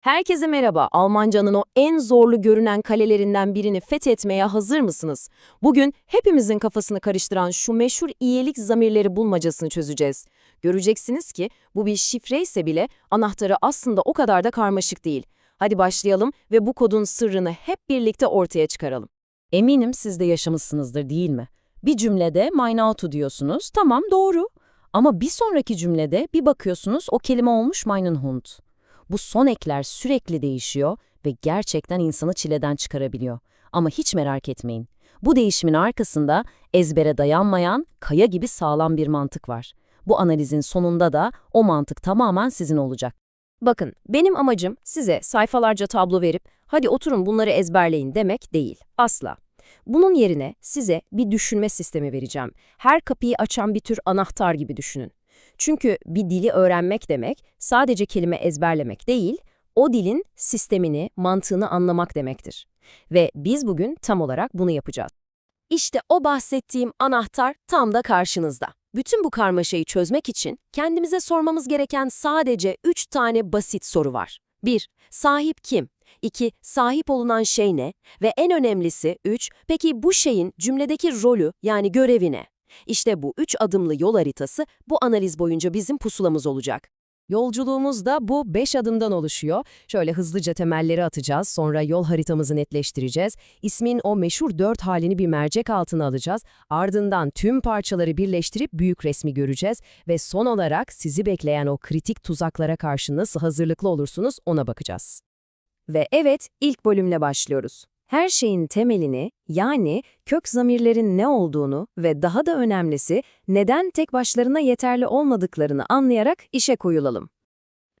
Herkese merhaba. Almanca'nın o en zorlu görünen kalelerinden birini fethetmeye hazır mısınız? Bugün hepimizin kafasını karıştıran şu meşhur iyilik zamirleri bulmacasını çözeceğiz. Göreceksiniz ki bu bir şifre ise bile anahtarı aslında o kadar da karmaşık değil. Hadi başlayalım ve bu kodun sırrını hep birlikte ortaya çıkaralım. Eminim siz de yaşamışsınızdır değil mi? Bir cümlede mine out'u diyorsunuz, tamam doğru. Ama bir sonraki cümlede bir bakıyorsunuz o kelime olmuş meinen Hund. Bu son ekler sürekli değişiyor ve gerçekten insanı çileden çıkarabiliyor. Ama hiç merak etmeyin. Bu değişimin arkasında ezbere dayanmayan, kaya gibi sağlam bir mantık var. Bu analizin sonunda da o mantık tamamen sizin olacak. Bakın, benim amacım size sayfalarca tablo verip hadi oturun bunları ezberleyin demek değil. Asla. Bunun yerine size bir düşünme sistemi vereceğim. Her kapıyı açan bir tür anahtar gibi düşünün. Çünkü bir dili öğrenmek demek sadece kelime ezberlemek değil, o dilin sistemini, mantığını anlamak demektir. Ve biz bugün tam olarak bunu yapacağız. İşte o bahsettiğim anahtar tam da karşınızda. Bütün bu karmaşayı çözmek için kendimize sormamız gereken sadece üç tane basit soru var. 1. Sahip kim? 2. Sahip olunan şey ne? Ve en önemlisi 3. Peki bu şeyin cümledeki rolü yani görevi ne? İşte bu üç adımlı yol haritası bu analiz boyunca bizim pusulamız olacak. Yolculuğumuz da bu beş adımdan oluşuyor. Şöyle hızlıca temelleri atacağız, sonra yol haritamızı netleştireceğiz. İsmin o meşhur dört halini bir mercek altına alacağız. Ardından tüm parçaları birleştirip büyük resmi göreceğiz. Ve son olarak sizi bekleyen o kritik tuzaklara karşı nasıl hazırlıklı olursunuz ona bakacağız. Ve evet, ilk bölümle başlıyoruz. Her şeyin temelini, yani kök zamirlerin ne olduğunu ve daha da önemlisi neden tek başlarına yeterli olmadıklarını anlayarak işe koyulalım.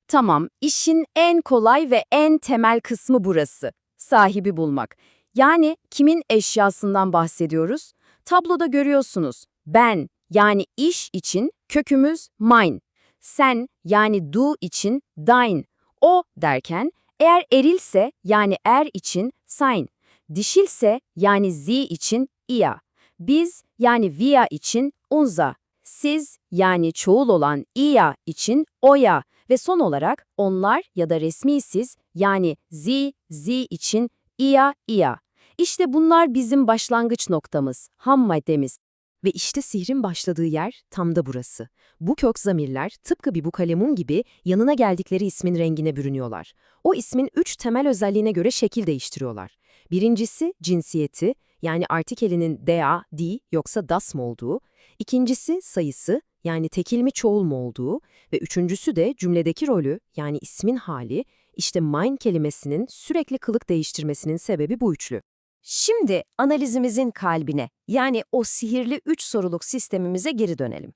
Tamam, işin en kolay ve en temel kısmı burası. Sahibi bulmak. Yani kimin eşyasından bahsediyoruz? Tabloda görüyorsunuz. Ben, yani iş için kökümüz mine. Sen, yani du için dein. O derken, eğer erilse, yani er için sein. Dişilse yani z için ia. Biz yani via için unza. Siz yani çoğul olan ia için oya ve son olarak onlar ya da resmi siz yani z, z için ia, ia. İşte bunlar bizim başlangıç noktamız, ham maddemiz. Ve işte sihrin başladığı yer tam da burası. Bu kök zamirler tıpkı bir bukalemun gibi yanına geldikleri ismin rengine bürünüyorlar. O ismin üç temel özelliğine göre şekil değiştiriyorlar. Birincisi cinsiyeti, yani artikelinin dea, di yoksa das mı olduğu. İkincisi sayısı, yani tekil mi çoğul mu olduğu. Ve üçüncüsü de cümledeki rolü, yani ismin hali. İşte mine kelimesinin sürekli kılık değiştirmesinin sebebi bu üçlü. Şimdi analizimizin kalbine, yani o sihirli üç soruluk sistemimize geri dönelim.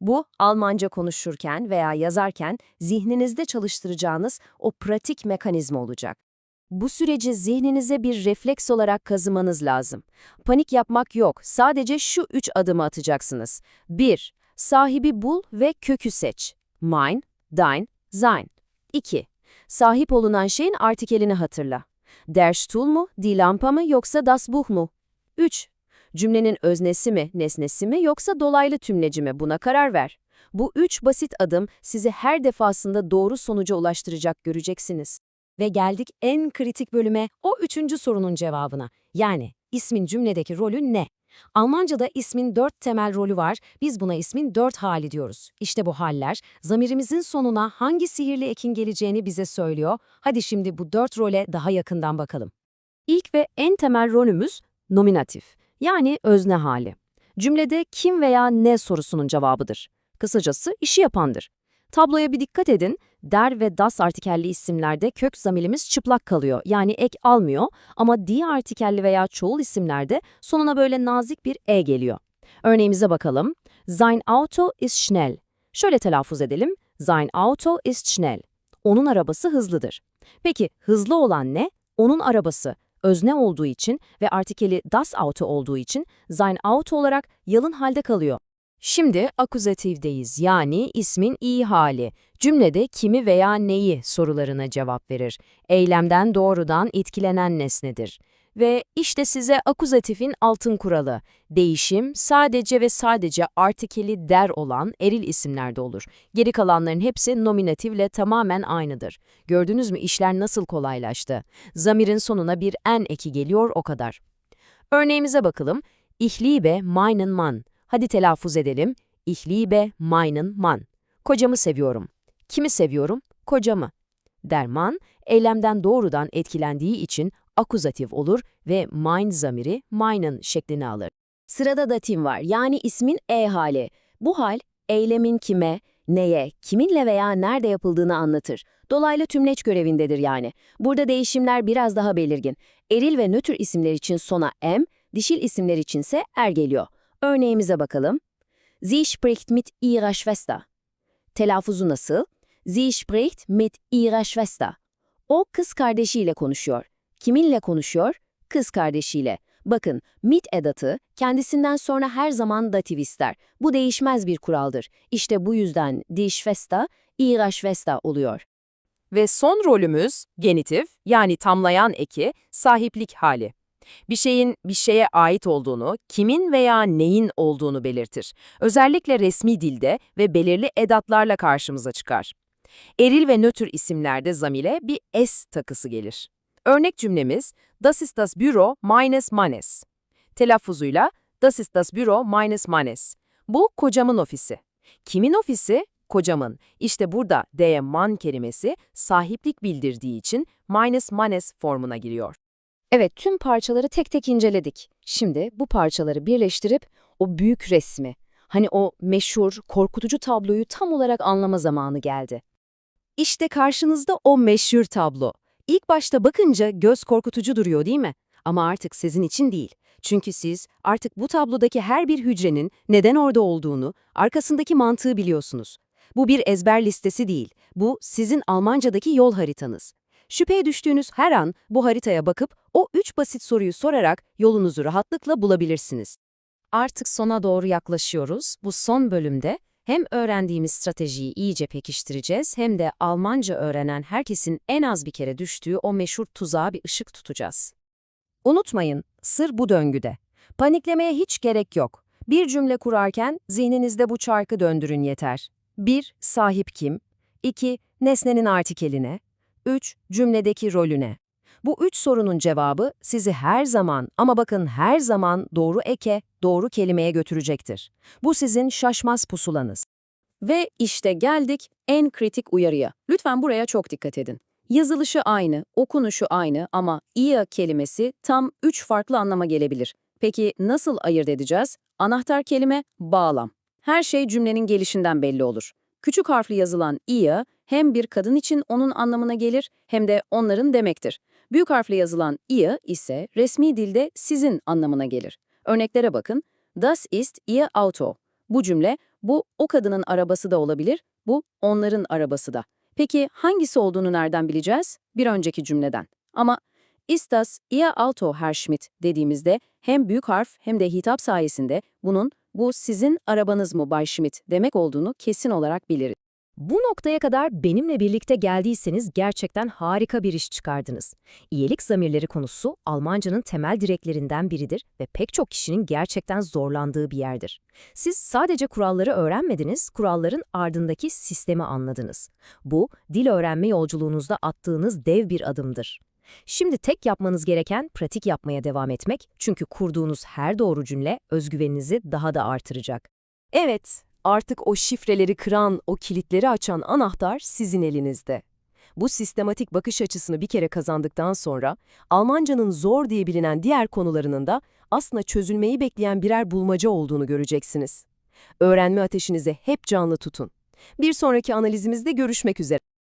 Bu, Almanca konuşurken veya yazarken zihninizde çalıştıracağınız o pratik mekanizma olacak. Bu süreci zihninize bir refleks olarak kazımanız lazım. Panik yapmak yok, sadece şu üç adımı atacaksınız. 1. Sahibi bul ve kökü seç. Mine, dein, sein. 2. Sahip olunan şeyin artikelini hatırla. Der Stuhl mu, die Lampe mı yoksa das Buch mu? 3. Cümlenin öznesi mi, nesnesi mi yoksa dolaylı tümleci mi buna karar ver. Bu üç basit adım sizi her defasında doğru sonuca ulaştıracak göreceksiniz. Ve geldik en kritik bölüme, o üçüncü sorunun cevabına. Yani ismin cümledeki rolü ne? Almanca'da ismin dört temel rolü var, biz buna ismin dört hali diyoruz. İşte bu haller, zamirimizin sonuna hangi sihirli ekin geleceğini bize söylüyor. Hadi şimdi bu dört role daha yakından bakalım. İlk ve en temel rolümüz nominatif, yani özne hali. Cümlede kim veya ne sorusunun cevabıdır. Kısacası işi yapandır. Tabloya bir dikkat edin, der ve das artikelli isimlerde kök zamirimiz çıplak kalıyor, yani ek almıyor ama die artikelli veya çoğul isimlerde sonuna böyle nazik bir e geliyor. Örneğimize bakalım. Sein Auto ist schnell. Şöyle telaffuz edelim. Sein Auto ist schnell. Onun arabası hızlıdır. Peki hızlı olan ne? Onun arabası. Özne olduğu için ve artikeli das Auto olduğu için sein Auto olarak yalın halde kalıyor. Şimdi akuzatifdeyiz yani ismin iyi hali. Cümlede kimi veya neyi sorularına cevap verir. Eylemden doğrudan etkilenen nesnedir. Ve işte size akuzatifin altın kuralı. Değişim sadece ve sadece artikeli der olan eril isimlerde olur. Geri kalanların hepsi nominatifle tamamen aynıdır. Gördünüz mü işler nasıl kolaylaştı? Zamirin sonuna bir en eki geliyor o kadar. Örneğimize bakalım. Ich liebe meinen Mann. Hadi telaffuz edelim. Ich liebe meinen Mann. Kocamı seviyorum. Kimi seviyorum? Kocamı. Derman, eylemden doğrudan etkilendiği için akuzatif olur ve mein zamiri meinen şeklini alır. Sırada datim var yani ismin e hali. Bu hal eylemin kime, neye, kiminle veya nerede yapıldığını anlatır. Dolaylı tümleç görevindedir yani. Burada değişimler biraz daha belirgin. Eril ve nötr isimler için sona m, dişil isimler içinse er geliyor. Örneğimize bakalım. Sie spricht mit ihrer Schwester. Telaffuzu nasıl? Sie spricht mit ihrer Schwester. O kız kardeşiyle konuşuyor. Kiminle konuşuyor? Kız kardeşiyle. Bakın, mit edatı kendisinden sonra her zaman datif ister. Bu değişmez bir kuraldır. İşte bu yüzden die Schwester, ihre Schwester oluyor. Ve son rolümüz genitif yani tamlayan eki sahiplik hali. Bir şeyin bir şeye ait olduğunu, kimin veya neyin olduğunu belirtir. Özellikle resmi dilde ve belirli edatlarla karşımıza çıkar. Eril ve nötr isimlerde zamile bir s takısı gelir. Örnek cümlemiz Das ist das Büro meines Mannes. Telaffuzuyla Das ist das Büro meines Mannes. Bu kocamın ofisi. Kimin ofisi? Kocamın. İşte burada der Mann kelimesi sahiplik bildirdiği için meines Mannes formuna giriyor. Evet, tüm parçaları tek tek inceledik. Şimdi bu parçaları birleştirip o büyük resmi, hani o meşhur, korkutucu tabloyu tam olarak anlama zamanı geldi. İşte karşınızda o meşhur tablo. İlk başta bakınca göz korkutucu duruyor değil mi? Ama artık sizin için değil. Çünkü siz artık bu tablodaki her bir hücrenin neden orada olduğunu, arkasındaki mantığı biliyorsunuz. Bu bir ezber listesi değil. Bu sizin Almancadaki yol haritanız. Şüpheye düştüğünüz her an bu haritaya bakıp o üç basit soruyu sorarak yolunuzu rahatlıkla bulabilirsiniz. Artık sona doğru yaklaşıyoruz. Bu son bölümde hem öğrendiğimiz stratejiyi iyice pekiştireceğiz hem de Almanca öğrenen herkesin en az bir kere düştüğü o meşhur tuzağa bir ışık tutacağız. Unutmayın, sır bu döngüde. Paniklemeye hiç gerek yok. Bir cümle kurarken zihninizde bu çarkı döndürün yeter. 1. Sahip kim? 2. Nesnenin artikeline. 3. Cümledeki rolüne. Bu üç sorunun cevabı sizi her zaman ama bakın her zaman doğru eke, doğru kelimeye götürecektir. Bu sizin şaşmaz pusulanız. Ve işte geldik en kritik uyarıya. Lütfen buraya çok dikkat edin. Yazılışı aynı, okunuşu aynı ama ia kelimesi tam üç farklı anlama gelebilir. Peki nasıl ayırt edeceğiz? Anahtar kelime bağlam. Her şey cümlenin gelişinden belli olur. Küçük harfli yazılan ia hem bir kadın için onun anlamına gelir hem de onların demektir. Büyük harfle yazılan ihr ise resmi dilde sizin anlamına gelir. Örneklere bakın. Das ist ihr Auto. Bu cümle, bu o kadının arabası da olabilir, bu onların arabası da. Peki hangisi olduğunu nereden bileceğiz? Bir önceki cümleden. Ama ist das ihr Auto Herr Schmidt dediğimizde hem büyük harf hem de hitap sayesinde bunun bu sizin arabanız mı Bay Schmidt demek olduğunu kesin olarak biliriz. Bu noktaya kadar benimle birlikte geldiyseniz gerçekten harika bir iş çıkardınız. İyilik zamirleri konusu Almanca'nın temel direklerinden biridir ve pek çok kişinin gerçekten zorlandığı bir yerdir. Siz sadece kuralları öğrenmediniz, kuralların ardındaki sistemi anladınız. Bu, dil öğrenme yolculuğunuzda attığınız dev bir adımdır. Şimdi tek yapmanız gereken pratik yapmaya devam etmek çünkü kurduğunuz her doğru cümle özgüveninizi daha da artıracak. Evet, Artık o şifreleri kıran, o kilitleri açan anahtar sizin elinizde. Bu sistematik bakış açısını bir kere kazandıktan sonra, Almancanın zor diye bilinen diğer konularının da aslında çözülmeyi bekleyen birer bulmaca olduğunu göreceksiniz. Öğrenme ateşinizi hep canlı tutun. Bir sonraki analizimizde görüşmek üzere.